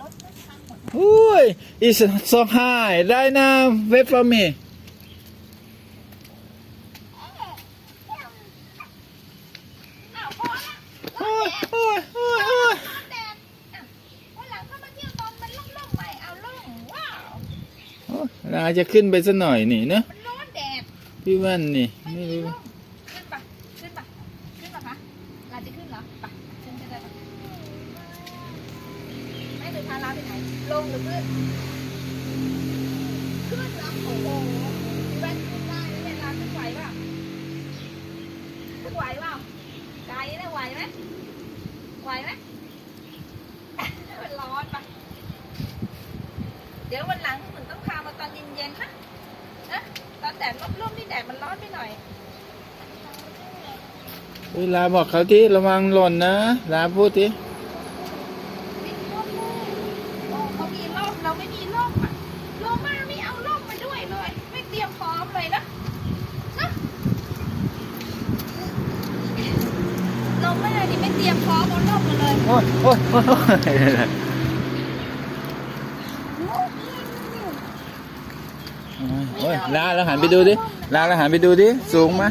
รถก็พังหมดอุ้ย it's so high right now wait for me อ้าวพอละโอ้ยโอ้ยโอ้ยโอ้ยร้อนแดดอะวันหลังเข้ามาเที่ยวตอนมันร่มๆใหม่เอาร่มว้าวโอ้ยเราจะขึ้นไปสักหน่อยนี่เนอะมันร้อนแดด พี่ว่นนี่ไม่ไม่มีรู้ ร่มขึ้นปะขึ้นปะขึ้นปะคะเราจะขึ้นเหรอปะาราไปไหน ลงหรือขึ้น ขึ้นแล้วโอ้โหพี่แว่นขึ้นได้ไหมเวลาขึ้นไหวเปล่าขึ้นไหวเปล่าไกลนะไหวไหมไหวไหมมันร้อนปะเดี๋ยววันหลังเหมือนต้องพามาตอนเย็นๆนะนะตอนแดดร่มๆนี่แดดมันร้อนไปหน่อยเวลาบอกเขาที่ระวังหล่นนะลาพูดที่ ไม่มีร่มเลยโอ้เขามีร่ม เราไม่มีร่มอะโลมาไม่เอาร่มมาด้วยเลย ไม่เตรียมพร้อมเลยนะนะโลมานี่ไม่เตรียมพร้อมเอาร่มมาเลย โอ้ยโอ้ยโอ้ยโอ้ยโอ้ยลาแล้วหันไปดูดิลาแล้วหันไปดูดิ สูงไหม